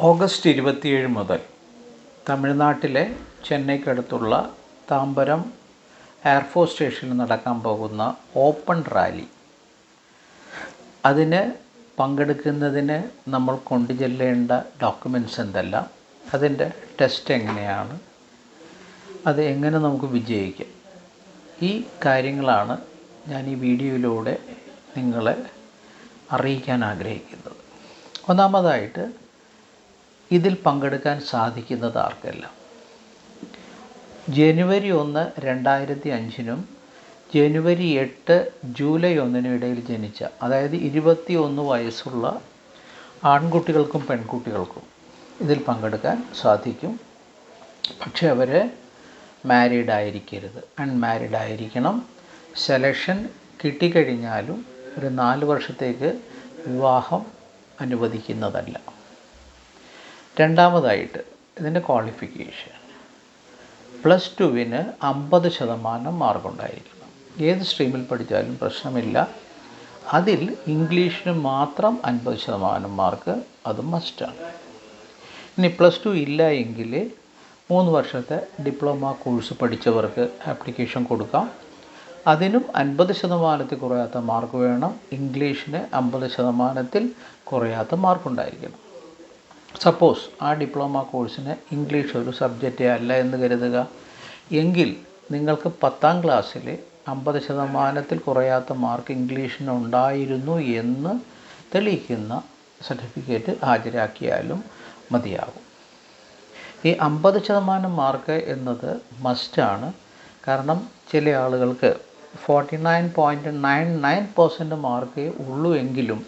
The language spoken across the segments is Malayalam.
ഓഗസ്റ്റ് ഇരുപത്തിയേഴ് മുതൽ തമിഴ്നാട്ടിലെ ചെന്നൈക്കടുത്തുള്ള താമ്പരം എയർഫോഴ്സ് സ്റ്റേഷനിൽ നടക്കാൻ പോകുന്ന ഓപ്പൺ റാലി. അതിന് പങ്കെടുക്കുന്നതിന് നമ്മൾ കൊണ്ടുചെല്ലേണ്ട ഡോക്യുമെന്റ്സ് എന്തെല്ലാം അതിന്റെ ടെസ്റ്റ് എങ്ങനെയാണ് അത് എങ്ങനെ നമുക്ക് വിജയിക്കാം ഈ കാര്യങ്ങളാണ് ഞാൻ ഈ വീഡിയോയിലൂടെ നിങ്ങളെ അറിയിക്കാൻ ആഗ്രഹിക്കുന്നത്. ഒന്നാമതായിട്ട് ഇതിൽ പങ്കെടുക്കാൻ സാധിക്കുന്നത് ആർക്കല്ല? ജനുവരി ഒന്ന് രണ്ടായിരത്തി അഞ്ചിനും ജനുവരി എട്ട് ജൂലൈ ഒന്നിനും ഇടയിൽ ജനിച്ച അതായത് ഇരുപത്തി ഒന്ന് വയസ്സുള്ള ആൺകുട്ടികൾക്കും പെൺകുട്ടികൾക്കും ഇതിൽ പങ്കെടുക്കാൻ സാധിക്കും. പക്ഷേ അവർ മാരീഡ് ആയിരിക്കരുത്. അൺമാരീഡ് ആയിരിക്കണം. സെലക്ഷൻ കിട്ടിക്കഴിഞ്ഞാലും ഒരു നാല് വർഷത്തേക്ക് വിവാഹം അനുവദിക്കുന്നതല്ല. രണ്ടാമതായിട്ട് ഇതിന്റെ ക്വാളിഫിക്കേഷൻ പ്ലസ് ടുവിന് അമ്പത് ശതമാനം മാർക്കുണ്ടായിരിക്കണം ഏത് സ്ട്രീമിൽ പഠിച്ചാലും പ്രശ്നമില്ല. അതിൽ ഇംഗ്ലീഷിന് മാത്രം അൻപത് ശതമാനം മാർക്ക് അത് മസ്റ്റാണ് ഇനി പ്ലസ് ടു ഇല്ല എങ്കിൽ മൂന്ന് വർഷത്തെ ഡിപ്ലോമ കോഴ്സ് പഠിച്ചവർക്ക് ആപ്ലിക്കേഷൻ കൊടുക്കാം. അതിനും അൻപത് ശതമാനത്തിൽ കുറയാത്ത മാർക്ക് വേണം. ഇംഗ്ലീഷിന് അമ്പത് ശതമാനത്തിൽ കുറയാത്ത മാർക്കുണ്ടായിരിക്കണം സപ്പോസ് ആ ഡിപ്ലോമ കോഴ്സിന് ഇംഗ്ലീഷ് ഒരു സബ്ജക്റ്റ് അല്ല എന്ന് കരുതുക. എങ്കിൽ നിങ്ങൾക്ക് പത്താം ക്ലാസ്സിൽ അമ്പത് ശതമാനത്തിൽ കുറയാത്ത മാർക്ക് ഇംഗ്ലീഷിന് ഉണ്ടായിരുന്നു എന്ന് തെളിയിക്കുന്ന സർട്ടിഫിക്കറ്റ് ഹാജരാക്കിയാലും മതിയാകും. ഈ അമ്പത് ശതമാനം മാർക്ക് എന്നത് മസ്റ്റാണ് കാരണം ചില ആളുകൾക്ക് forty nine point nine nine percent മാർക്കേ ഉള്ളൂ എങ്കിലും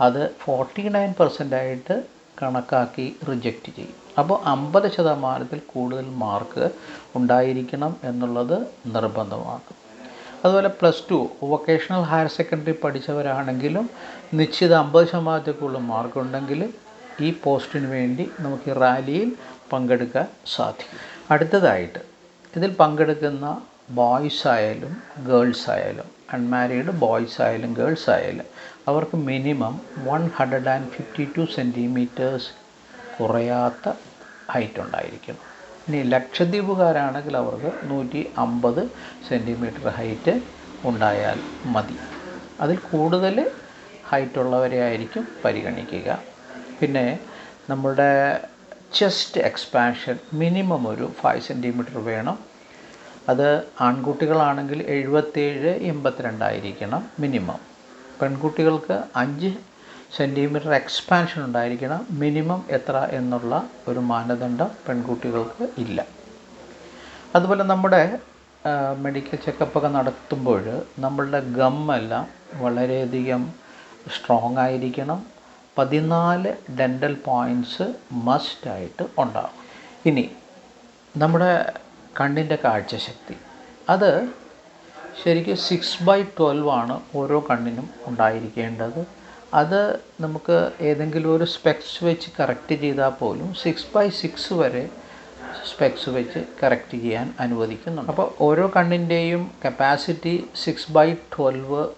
അത് ഫോർട്ടി നയൻ പെർസെന്റായിട്ട് കണക്കാക്കി റിജക്റ്റ് ചെയ്യും. അപ്പോൾ അമ്പത് ശതമാനത്തിൽ കൂടുതൽ മാർക്ക് ഉണ്ടായിരിക്കണം എന്നുള്ളത് നിർബന്ധമാക്കും. അതുപോലെ plus two vocational higher secondary പഠിച്ചവരാണെങ്കിലും നിശ്ചിത അമ്പത് ശതമാനത്തിൽ കൂടുതൽ മാർക്ക് ഉണ്ടെങ്കിൽ ഈ പോസ്റ്റിന് വേണ്ടി നമുക്ക് റാലിയിൽ പങ്കെടുക്കാൻ സാധിക്കും. അടുത്തതായിട്ട് ഇതിൽ പങ്കെടുക്കുന്ന ബോയ്സ് ആയാലും ഗേൾസ് ആയാലും അൺമാരീഡ് ബോയ്സ് ആയാലും ഗേൾസ് ആയാലും അവർക്ക് minimum one hundred and fifty two centimetres കുറയാത്ത ഹൈറ്റ് ഉണ്ടായിരിക്കണം. ഇനി ലക്ഷദ്വീപുകാരാണെങ്കിൽ അവർക്ക് നൂറ്റി അമ്പത് സെന്റിമീറ്റർ ഹൈറ്റ് ഉണ്ടായാൽ മതി. അതിൽ കൂടുതൽ ഹൈറ്റ് ഉള്ളവരെ ആയിരിക്കും പരിഗണിക്കുക. പിന്നെ നമ്മുടെ ചെസ്റ്റ് എക്സ്പാൻഷൻ മിനിമം ഒരു ഫൈവ് സെന്റിമീറ്റർ വേണം. അത് ആൺകുട്ടികളാണെങ്കിൽ എഴുപത്തേഴ് എൺപത്തിരണ്ടായിരിക്കണം മിനിമം. പെൺകുട്ടികൾക്ക് അഞ്ച് സെന്റിമീറ്റർ എക്സ്പാൻഷൻ ഉണ്ടായിരിക്കണം മിനിമം എത്ര എന്നുള്ള ഒരു മാനദണ്ഡം പെൺകുട്ടികൾക്ക് ഇല്ല. അതുപോലെ നമ്മുടെ മെഡിക്കൽ ചെക്കപ്പൊക്കെ നടത്തുമ്പോൾ നമ്മളുടെ ഗമ്മെല്ലാം വളരെയധികം സ്ട്രോങ് ആയിരിക്കണം. പതിനാല് ഡെന്റൽ പോയിന്റ്സ് മസ്റ്റായിട്ട് ഉണ്ടാകും ഇനി നമ്മുടെ കണ്ണിന്റെ കാഴ്ചശക്തി. അത് ശരിക്കും സിക്സ് ബൈ ട്വൽവ് ആണ് ഓരോ കണ്ണിനും ഉണ്ടായിരിക്കേണ്ടത്. അത് നമുക്ക് ഏതെങ്കിലും ഒരു സ്പെക്സ് വെച്ച് കറക്റ്റ് ചെയ്താൽ പോലും സിക്സ് ബൈ സിക്സ് വരെ സ്പെക്സ് വെച്ച് കറക്റ്റ് ചെയ്യാൻ അനുവദിക്കുന്നുണ്ട്. അപ്പോൾ ഓരോ കണ്ണിന്റെയും കപ്പാസിറ്റി സിക്സ് ബൈ ട്വൽവ്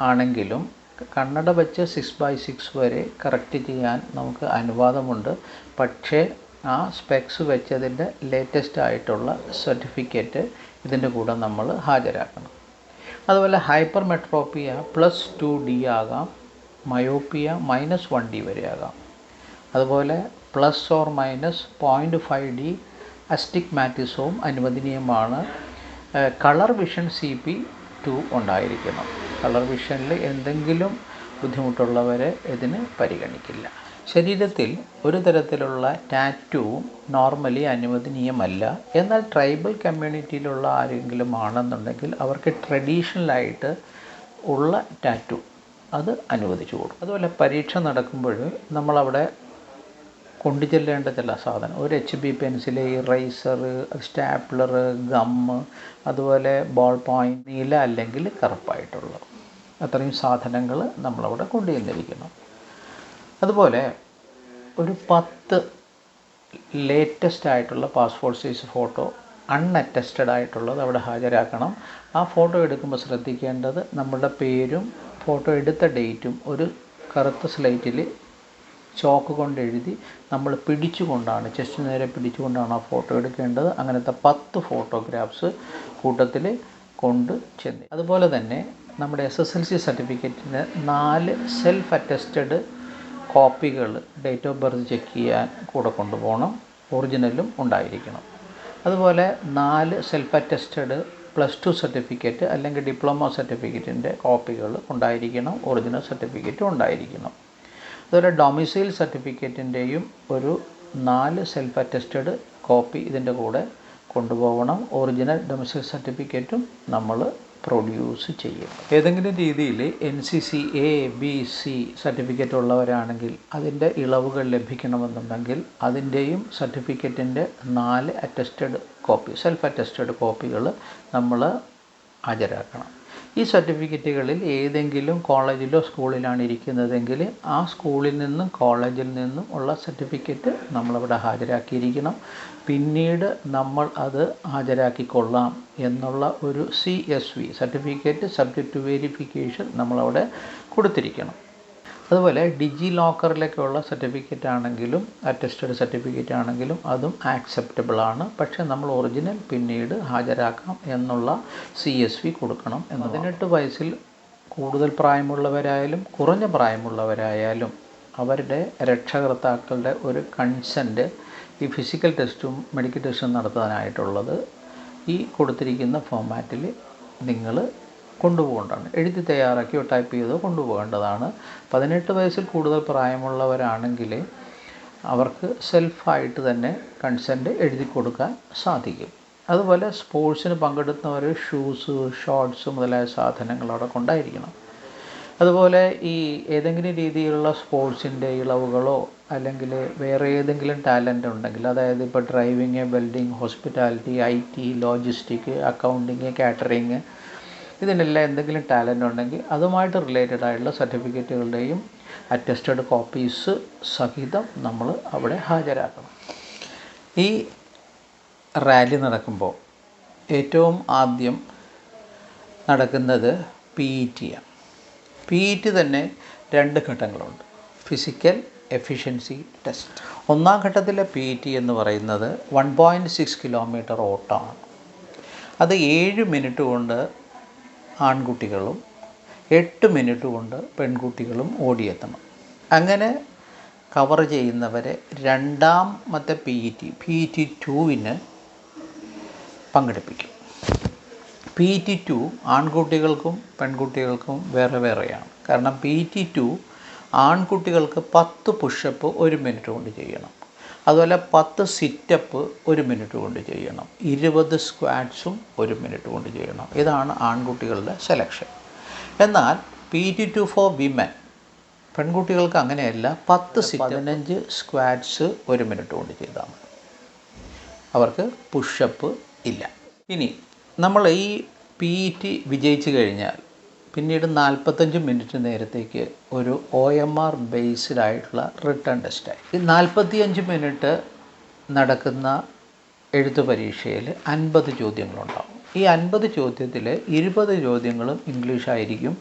ആണെങ്കിലും കണ്ണട വെച്ച് സിക്സ് ബൈ സിക്സ് വരെ കറക്റ്റ് ചെയ്യാൻ നമുക്ക് അനുവാദമുണ്ട്. പക്ഷേ ആ സ്പെക്സ് വെച്ചതിന്റെ ലേറ്റസ്റ്റ് ആയിട്ടുള്ള സർട്ടിഫിക്കറ്റ് ഇതിന്റെ കൂടെ നമ്മൾ ഹാജരാക്കണം. അതുപോലെ hypermetropia plus two D ആകാം മയോപ്പിയ മൈനസ് വൺ ഡി വരെ ആകാം. അതുപോലെ plus or minus point five D അസ്റ്റിഗ്മാറ്റിസവും അനുവദനീയമാണ്. Colour vision C P two ഉണ്ടായിരിക്കണം. കളർ വിഷനിൽ എന്തെങ്കിലും ബുദ്ധിമുട്ടുള്ളവരെ ഇതിന് പരിഗണിക്കില്ല. ശരീരത്തിൽ ഒരു തരത്തിലുള്ള ടാറ്റുവും നോർമലി അനുവദനീയമല്ല. എന്നാൽ ട്രൈബൽ കമ്മ്യൂണിറ്റിയിലുള്ള ആരെങ്കിലും ആണെന്നുണ്ടെങ്കിൽ അവർക്ക് ട്രഡീഷണലായിട്ട് ഉള്ള ടാറ്റു അത് അനുവദിച്ചു കൊടുക്കും. അതുപോലെ പരീക്ഷ നടക്കുമ്പോൾ നമ്മളവിടെ കൊണ്ടുചെല്ലേണ്ട ചില സാധനം. ഒരു H B pencil eraser stapler gum അതുപോലെ ബോൾ പോയിന്റ് നീല അല്ലെങ്കിൽ കറുപ്പായിട്ടുള്ള അത്രയും സാധനങ്ങൾ നമ്മളവിടെ കൊണ്ടുചെന്നിരിക്കണം അതുപോലെ ഒരു പത്ത് ലേറ്റസ്റ്റ് ആയിട്ടുള്ള പാസ്പോർട്ട് സൈസ് ഫോട്ടോ അൺഅറ്റസ്റ്റഡ് ആയിട്ടുള്ളത് അവിടെ ഹാജരാക്കണം. ആ ഫോട്ടോ എടുക്കുമ്പോൾ ശ്രദ്ധിക്കേണ്ടത് നമ്മുടെ പേരും ഫോട്ടോ എടുത്ത ഡേറ്റും ഒരു കറുത്ത സ്ലൈറ്റിൽ ചോക്ക് കൊണ്ട് എഴുതി നമ്മൾ പിടിച്ചുകൊണ്ടാണ് ചെസ്റ്റ് നേരെ പിടിച്ചുകൊണ്ടാണ് ആ ഫോട്ടോ എടുക്കേണ്ടത്. അങ്ങനത്തെ പത്ത് ഫോട്ടോഗ്രാഫ്സ് കൂട്ടത്തിൽ കൊണ്ട് ചെന്ന്. അതുപോലെ തന്നെ നമ്മുടെ എസ് എസ് എൽ സി സർട്ടിഫിക്കറ്റിന് നാല് സെൽഫ് അറ്റസ്റ്റഡ് കോപ്പികൾ ഡേറ്റ് ഓഫ് ബർത്ത് ചെക്ക് ചെയ്യാൻ കൂടെ കൊണ്ടുപോകണം. ഒറിജിനലും ഉണ്ടായിരിക്കണം. അതുപോലെ നാല് self attested plus two certificate അല്ലെങ്കിൽ ഡിപ്ലോമ സർട്ടിഫിക്കറ്റിന്റെ കോപ്പികൾ ഉണ്ടായിരിക്കണം. ഒറിജിനൽ സർട്ടിഫിക്കറ്റും ഉണ്ടായിരിക്കണം. അതുപോലെ ഡൊമിസൈൽ സർട്ടിഫിക്കറ്റിന്റെയും ഒരു നാല് സെൽഫ് അറ്റസ്റ്റഡ് കോപ്പി ഇതിന്റെ കൂടെ കൊണ്ടുപോകണം. ഒറിജിനൽ ഡൊമിസൈൽ സർട്ടിഫിക്കറ്റും നമ്മൾ പ്രൊഡ്യൂസ് ചെയ്യും. ഏതെങ്കിലും രീതിയിൽ N C C A B C certificate ഉള്ളവരാണെങ്കിൽ അതിന്റെ ഇളവുകൾ ലഭിക്കണമെന്നുണ്ടെങ്കിൽ അതിന്റെയും സർട്ടിഫിക്കറ്റിന്റെ നാല് അറ്റസ്റ്റഡ് കോപ്പി സെൽഫ് അറ്റസ്റ്റഡ് കോപ്പികൾ നമ്മൾ ഹാജരാക്കണം. ഈ സർട്ടിഫിക്കറ്റുകളിൽ ഏതെങ്കിലും കോളേജിലോ സ്കൂളിലാണ് ഇരിക്കുന്നതെങ്കിൽ ആ സ്കൂളിൽ നിന്നും കോളേജിൽ നിന്നും ഉള്ള സർട്ടിഫിക്കറ്റ് നമ്മളവിടെ ഹാജരാക്കിയിരിക്കണം. പിന്നീട് നമ്മൾ അത് ഹാജരാക്കിക്കൊള്ളാം എന്നുള്ള ഒരു C S V certificate subject to verification നമ്മളവിടെ കൊടുത്തിരിക്കണം. അതുപോലെ ഡിജി ലോക്കറിലേക്കുള്ള സർട്ടിഫിക്കറ്റ് ആണെങ്കിലും അറ്റസ്റ്റഡ് സർട്ടിഫിക്കറ്റ് ആണെങ്കിലും അതും ആക്സെപ്റ്റബിൾ ആണ് പക്ഷേ നമ്മൾ ഒറിജിനൽ പിന്നീട് ഹാജരാക്കാം എന്നുള്ള സി എസ് വി കൊടുക്കണം പതിനെട്ട് വയസ്സിൽ കൂടുതൽ പ്രായമുള്ളവരായാലും കുറഞ്ഞ പ്രായമുള്ളവരായാലും അവരുടെ രക്ഷകർത്താക്കളുടെ ഒരു കൺസെന്റ് ഈ ഫിസിക്കൽ ടെസ്റ്റും മെഡിക്കൽ ടെസ്റ്റും നടത്താനായിട്ടുള്ളത് ഈ കൊടുത്തിരിക്കുന്ന ഫോമാറ്റിൽ നിങ്ങൾ കൊണ്ടുപോകേണ്ടതാണ്. എഴുതി തയ്യാറാക്കിയോ ടൈപ്പ് ചെയ്തോ കൊണ്ടുപോകേണ്ടതാണ്. പതിനെട്ട് വയസ്സിൽ കൂടുതൽ പ്രായമുള്ളവരാണെങ്കിൽ അവർക്ക് സെൽഫായിട്ട് തന്നെ കൺസെന്റ് എഴുതി കൊടുക്കാൻ സാധിക്കും. അതുപോലെ സ്പോർട്സിന് പങ്കെടുക്കുന്നവർ ഷൂസ് ഷോർട്സ് മുതലായ സാധനങ്ങൾ അവിടെ കൊണ്ടായിരിക്കണം. അതുപോലെ ഈ ഏതെങ്കിലും രീതിയിലുള്ള സ്പോർട്സിന്റെ ഇളവുകളോ അല്ലെങ്കിൽ വേറെ ഏതെങ്കിലും ടാലന്റ് ഉണ്ടെങ്കിൽ അതായത് ഇപ്പോൾ driving welding hospitality I T logistic accounting catering ഇതിനെല്ലാം എന്തെങ്കിലും ടാലന്റ് ഉണ്ടെങ്കിൽ അതുമായിട്ട് റിലേറ്റഡ് ആയിട്ടുള്ള സർട്ടിഫിക്കറ്റുകളുടെയും അറ്റസ്റ്റഡ് കോപ്പീസ് സഹിതം നമ്മൾ അവിടെ ഹാജരാക്കണം. ഈ റാലി നടക്കുമ്പോൾ ഏറ്റവും ആദ്യം നടക്കുന്നത് പി ഇ ടിയാണ് പി ഇ ടി തന്നെ രണ്ട് ഘട്ടങ്ങളുണ്ട്. ഫിസിക്കൽ എഫിഷ്യൻസി ടെസ്റ്റ് ഒന്നാം ഘട്ടത്തിലെ പി ഇ ടി എന്ന് പറയുന്നത് വൺ പോയിന്റ് സിക്സ് കിലോമീറ്റർ ഓട്ടമാണ്. അത് ഏഴ് മിനിറ്റ് കൊണ്ട് ആൺകുട്ടികളും എട്ട് മിനിറ്റ് കൊണ്ട് പെൺകുട്ടികളും ഓടിയെത്തണം. അങ്ങനെ കവർ ചെയ്യുന്നവരെ രണ്ടാമത്തെ P E T P E T ടുവിന് പങ്കെടുപ്പിക്കും. പി ഇ ടി ടു ആൺകുട്ടികൾക്കും പെൺകുട്ടികൾക്കും വേറെ വേറെയാണ്. കാരണം പി ഇ ടി ടു ആൺകുട്ടികൾക്ക് പത്ത് പുഷപ്പ് ഒരു മിനിറ്റ് കൊണ്ട് ചെയ്യണം. അതുപോലെ പത്ത് സിറ്റപ്പ് ഒരു മിനിറ്റ് കൊണ്ട് ചെയ്യണം. ഇരുപത് സ്ക്വാറ്റ്സും ഒരു മിനിറ്റ് കൊണ്ട് ചെയ്യണം. ഇതാണ് ആൺകുട്ടികളുടെ സെലക്ഷൻ എന്നാൽ P T two for women പെൺകുട്ടികൾക്ക് അങ്ങനെയല്ല പത്ത് പതിനഞ്ച് സ്ക്വാറ്റ്സ് ഒരു മിനിറ്റ് കൊണ്ട് ചെയ്താൽ മതി. അവർക്ക് പുഷപ്പ് ഇല്ല. ഇനി നമ്മൾ ഈ പി ടി വിജയിച്ചു കഴിഞ്ഞാൽ പിന്നീട് നാൽപ്പത്തഞ്ച് മിനിറ്റ് നേരത്തേക്ക് ഒരു O M R based written ടെസ്റ്റായി. ഈ നാൽപ്പത്തിയഞ്ച് മിനിറ്റ് നടക്കുന്ന എഴുത്തു പരീക്ഷയിൽ അൻപത് ചോദ്യങ്ങളുണ്ടാവും. ഈ അൻപത് ചോദ്യത്തിൽ ഇരുപത് ചോദ്യങ്ങളും ഇംഗ്ലീഷ് ആയിരിക്കും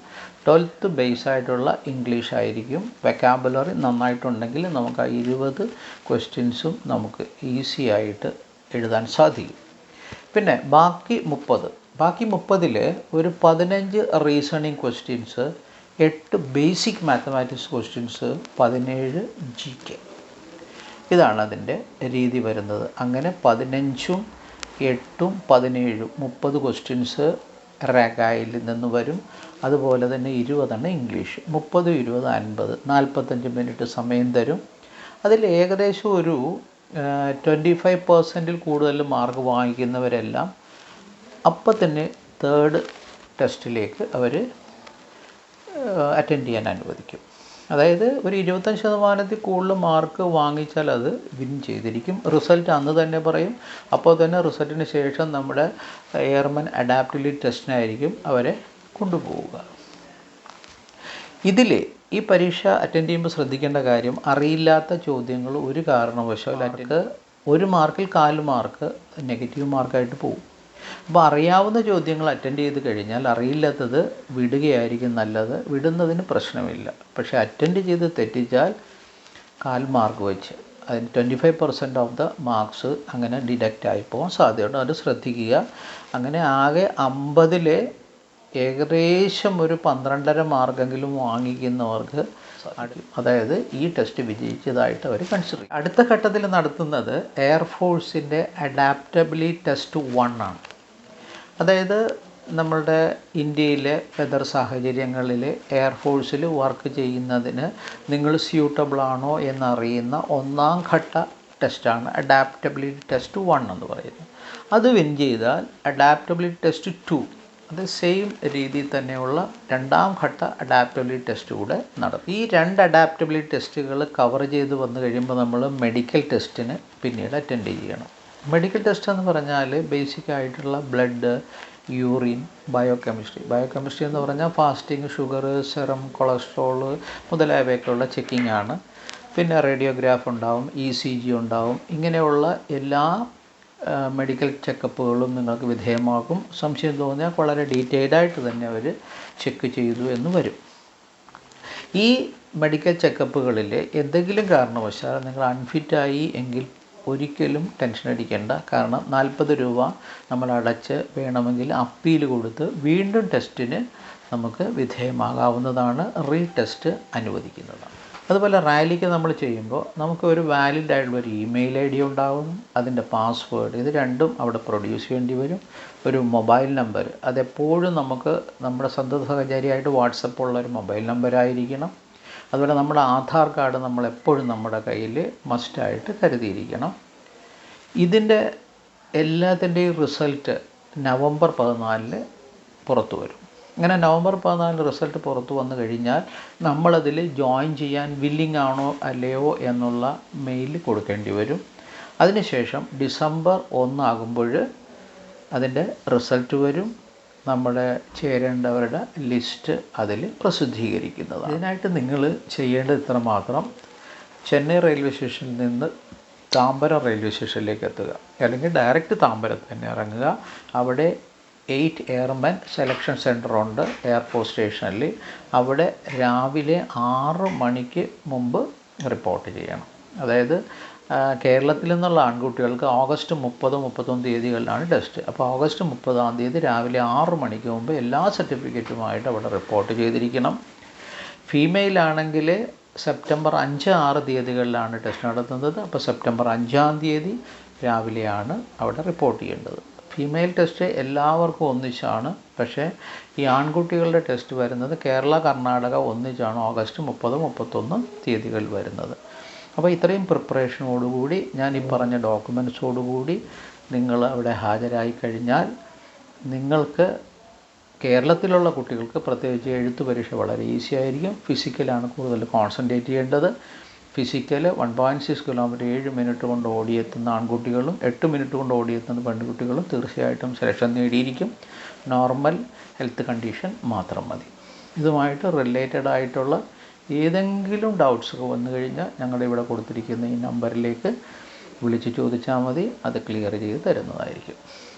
ട്വൽത്ത് ബേസ് ആയിട്ടുള്ള ഇംഗ്ലീഷ് ആയിരിക്കും വെക്കാബുലറി നന്നായിട്ടുണ്ടെങ്കിൽ നമുക്ക് ആ ഇരുപത് ക്വസ്റ്റ്യൻസും നമുക്ക് ഈസി ആയിട്ട് എഴുതാൻ സാധിക്കും. പിന്നെ ബാക്കി മുപ്പത്. ബാക്കി മുപ്പതിൽ ഒരു പതിനഞ്ച് റീസണിങ് ക്വസ്റ്റ്യൻസ് എട്ട് ബേസിക് മാത്തമാറ്റിക്സ് ക്വസ്റ്റ്യൻസ് പതിനേഴ് ജി കെ ഇതാണ് അതിന്റെ രീതി വരുന്നത്. അങ്ങനെ പതിനഞ്ചും എട്ടും പതിനേഴും മുപ്പത് ക്വസ്റ്റ്യൻസ് റാഗായിൽ നിന്ന് വരും. അതുപോലെ തന്നെ ഇരുപതാണ് ഇംഗ്ലീഷ് മുപ്പത് ഇരുപത് അൻപത്. നാൽപ്പത്തഞ്ച് മിനിറ്റ് സമയം തരും. അതിൽ ഏകദേശം ഒരു ട്വന്റി ഫൈവ് പെർസെന്റിൽ കൂടുതൽ മാർക്ക് വാങ്ങിക്കുന്നവരെല്ലാം അപ്പം തന്നെ തേർഡ് ടെസ്റ്റിലേക്ക് അവർ അറ്റൻഡ് ചെയ്യാൻ അനുവദിക്കും. അതായത് ഒരു ഇരുപത്തഞ്ച് ശതമാനത്തിൽ കൂടുതൽ മാർക്ക് വാങ്ങിച്ചാൽ അത് വിൻ ചെയ്തിരിക്കും. റിസൾട്ട് അന്ന് തന്നെ പറയും. അപ്പോൾ തന്നെ റിസൾട്ടിന് ശേഷം നമ്മുടെ എയർമൻ അഡാപ്റ്റിലിറ്റി ടെസ്റ്റിനായിരിക്കും അവരെ കൊണ്ടുപോവുക. ഇതിൽ ഈ പരീക്ഷ അറ്റൻഡ് ചെയ്യുമ്പോൾ ശ്രദ്ധിക്കേണ്ട കാര്യം അറിയില്ലാത്ത ചോദ്യങ്ങൾ ഒരു കാരണവശാലും അറ്റൻഡ് ഒരു മാർക്കിൽ കാൽ മാർക്ക് നെഗറ്റീവ് മാർക്കായിട്ട് പോകും. അപ്പോൾ അറിയാവുന്ന ചോദ്യങ്ങൾ അറ്റൻഡ് ചെയ്ത് കഴിഞ്ഞാൽ അറിയില്ലാത്തത് വിടുകയായിരിക്കും നല്ലത്. വിടുന്നതിന് പ്രശ്നമില്ല. പക്ഷേ അറ്റൻഡ് ചെയ്ത് തെറ്റിച്ചാൽ കാൽ മാർക്ക് വെച്ച് അതിന് twenty five percent of the marks അങ്ങനെ ഡിഡക്റ്റ് ആയി പോകാൻ സാധ്യതയുണ്ട്. അത് ശ്രദ്ധിക്കുക. അങ്ങനെ ആകെ അമ്പതിലെ ഏകദേശം ഒരു പന്ത്രണ്ടര മാർക്കെങ്കിലും വാങ്ങിക്കുന്നവർക്ക് അതായത് ഈ ടെസ്റ്റ് വിജയിച്ചതായിട്ട് അവർ കൺസിഡർ ചെയ്യും. അടുത്ത ഘട്ടത്തിൽ നടത്തുന്നത് എയർഫോഴ്സിന്റെ അഡാപ്റ്റബിലി ടെസ്റ്റ് വൺ ആണ്. അതായത് നമ്മളുടെ ഇന്ത്യയിലെ വെതർ സാഹചര്യങ്ങളിൽ എയർഫോഴ്സിൽ വർക്ക് ചെയ്യുന്നതിന് നിങ്ങൾ സ്യൂട്ടബിൾ ആണോ എന്നറിയുന്ന ഒന്നാം ഘട്ട ടെസ്റ്റാണ് അഡാപ്റ്റബിലിറ്റി ടെസ്റ്റ് വൺ എന്ന് പറയുന്നത്. അത് വിൻ ചെയ്താൽ അഡാപ്റ്റബിലിറ്റി ടെസ്റ്റ് ടു അത് സെയിം രീതിയിൽ തന്നെയുള്ള രണ്ടാം ഘട്ട അഡാപ്റ്റബിലിറ്റി ടെസ്റ്റ് കൂടെ നടത്തും ഈ രണ്ട് അഡാപ്റ്റബിലിറ്റി ടെസ്റ്റുകൾ കവർ ചെയ്ത് വന്നു കഴിയുമ്പോൾ നമ്മൾ മെഡിക്കൽ ടെസ്റ്റിന് പിന്നീട് അറ്റൻഡ് ചെയ്യണം. മെഡിക്കൽ ടെസ്റ്റ് എന്ന് പറഞ്ഞാൽ ബേസിക് ആയിട്ടുള്ള blood urine biochemistry biochemistry എന്ന് പറഞ്ഞാൽ ഫാസ്റ്റിംഗ് ഷുഗർ സെറം കൊളസ്ട്രോൾ മുതലായവയൊക്കെയുള്ള ചെക്കിംഗ് ആണ്. പിന്നെ റേഡിയോഗ്രാഫ് ഉണ്ടാവും ഇ സി ജി ഉണ്ടാവും. ഇങ്ങനെയുള്ള എല്ലാ മെഡിക്കൽ ചെക്കപ്പുകളും നിങ്ങൾക്ക് വിധേയമാക്കും സംശയം തോന്നിയാൽ വളരെ ഡീറ്റെയിൽഡ് ആയിട്ട് തന്നെ അവർ ചെക്ക് ചെയ്തു എന്ന് വരും. ഈ മെഡിക്കൽ ചെക്കപ്പുകളിൽ എന്തെങ്കിലും കാരണവശാൽ നിങ്ങൾ അൺഫിറ്റായി എങ്കിൽ ഒരിക്കലും ടെൻഷൻ അടിക്കേണ്ട. കാരണം നാൽപ്പത് രൂപ നമ്മൾ അടച്ച് വേണമെങ്കിൽ അപ്പീൽ കൊടുത്ത് വീണ്ടും ടെസ്റ്റിന് നമുക്ക് വിധേയമാകാവുന്നതാണ്. റീ ടെസ്റ്റ് അനുവദിക്കുന്നതാണ് അതുപോലെ റാലിക്ക് നമ്മൾ ചെയ്യുമ്പോൾ നമുക്ക് ഒരു വാലിഡ് ആയിട്ടുള്ള ഒരു ഇമെയിൽ ഐ ഡി ഉണ്ടാകും അതിന്റെ പാസ്വേഡ് ഇത് രണ്ടും അവിടെ പ്രൊഡ്യൂസ് ചെയ്യേണ്ടി വരും. ഒരു മൊബൈൽ നമ്പർ അതെപ്പോഴും നമുക്ക് നമ്മുടെ സ്വന്തം സഹചാരിയായിട്ട് വാട്സപ്പുള്ള ഒരു മൊബൈൽ നമ്പർ ആയിരിക്കണം. അതുപോലെ നമ്മുടെ ആധാർ കാർഡ് നമ്മൾ എപ്പോഴും നമ്മുടെ കയ്യിൽ മസ്റ്റായിട്ട് കരുതിയിരിക്കണം. ഇതിന്റെ എല്ലാത്തിന്റെയും റിസൾട്ട് നവംബർ പതിനാലിന് പുറത്തു വരും. അങ്ങനെ നവംബർ പതിനാലിന് റിസൾട്ട് പുറത്തു വന്നു കഴിഞ്ഞാൽ നമ്മളതിൽ ജോയിൻ ചെയ്യാൻ വില്ലിംഗ് ആണോ അല്ലയോ എന്നുള്ള മെയിൽ കൊടുക്കേണ്ടി വരും. അതിനുശേഷം ഡിസംബർ ഒന്നാകുമ്പോൾ അതിന്റെ റിസൾട്ട് വരും. നമ്മുടെ ചേരേണ്ടവരുടെ ലിസ്റ്റ് അതിൽ പ്രസിദ്ധീകരിക്കുന്നതാണ്. അതിനായിട്ട് നിങ്ങൾ ചെയ്യേണ്ടത് ഇത്ര മാത്രം ചെന്നൈ റെയിൽവേ സ്റ്റേഷനിൽ നിന്ന് താമ്പരം റെയിൽവേ സ്റ്റേഷനിലേക്ക് എത്തുക. അല്ലെങ്കിൽ ഡയറക്റ്റ് താമ്പരത്ത് തന്നെ ഇറങ്ങുക. അവിടെ എയ്റ്റ് എയർമാൻ സെലക്ഷൻ സെന്റർ ഉണ്ട് എയർപോർട്ട് സ്റ്റേഷനിൽ. അവിടെ രാവിലെ ആറ് മണിക്ക് മുമ്പ് റിപ്പോർട്ട് ചെയ്യണം. അതായത് കേരളത്തിൽ നിന്നുള്ള ആൺകുട്ടികൾക്ക് ഓഗസ്റ്റ് മുപ്പത് മുപ്പത്തൊന്ന് തീയതികളിലാണ് ടെസ്റ്റ്. അപ്പോൾ ഓഗസ്റ്റ് മുപ്പതാം തീയതി രാവിലെ ആറ് മണിക്ക് മുമ്പ് എല്ലാ സർട്ടിഫിക്കറ്റുമായിട്ട് അവിടെ റിപ്പോർട്ട് ചെയ്തിരിക്കണം. ഫീമെയിൽ ആണെങ്കിൽ സെപ്റ്റംബർ അഞ്ച് ആറ് തീയതികളിലാണ് ടെസ്റ്റ് നടത്തുന്നത്. അപ്പോൾ സെപ്റ്റംബർ അഞ്ചാം തീയതി രാവിലെയാണ് അവിടെ റിപ്പോർട്ട് ചെയ്യേണ്ടത്. ഫീമെയിൽ ടെസ്റ്റ് എല്ലാവർക്കും ഒന്നിച്ചാണ്. പക്ഷേ ഈ ആൺകുട്ടികളുടെ ടെസ്റ്റ് വരുന്നത് കേരള കർണാടക ഒന്നിച്ചാണ് ഓഗസ്റ്റ് മുപ്പത് മുപ്പത്തൊന്ന് തീയതികളിൽ വരുന്നത്. അപ്പോൾ ഇത്രയും പ്രിപ്പറേഷനോടുകൂടി ഞാൻ ഈ പറഞ്ഞ ഡോക്യുമെന്റ്സോടുകൂടി നിങ്ങൾ അവിടെ ഹാജരായി കഴിഞ്ഞാൽ നിങ്ങൾക്ക് കേരളത്തിലുള്ള കുട്ടികൾക്ക് പ്രത്യേകിച്ച് എഴുത്ത് പരീക്ഷ വളരെ ഈസി ആയിരിക്കും. ഫിസിക്കലാണ് കൂടുതൽ കോൺസെൻട്രേറ്റ് ചെയ്യേണ്ടത്. Physical one point six kilometre ഏഴ് മിനിറ്റ് കൊണ്ട് ഓടിയെത്തുന്ന ആൺകുട്ടികളും എട്ട് മിനിറ്റ് കൊണ്ട് ഓടിയെത്തുന്ന പെൺകുട്ടികളും തീർച്ചയായിട്ടും സെലക്ഷൻ നേടിയിരിക്കും. നോർമൽ ഹെൽത്ത് കണ്ടീഷൻ മാത്രം മതി. ഇതുമായിട്ട് റിലേറ്റഡ് ആയിട്ടുള്ള ഏതെങ്കിലും ഡൗട്ട്സ് ഒക്കെ വന്നു കഴിഞ്ഞാൽ ഞങ്ങളുടെ ഇവിടെ കൊടുത്തിരിക്കുന്ന ഈ നമ്പറിലേക്ക് വിളിച്ച് ചോദിച്ചാൽ മതി. അത് ക്ലിയർ ചെയ്ത് തരുന്നതായിരിക്കും.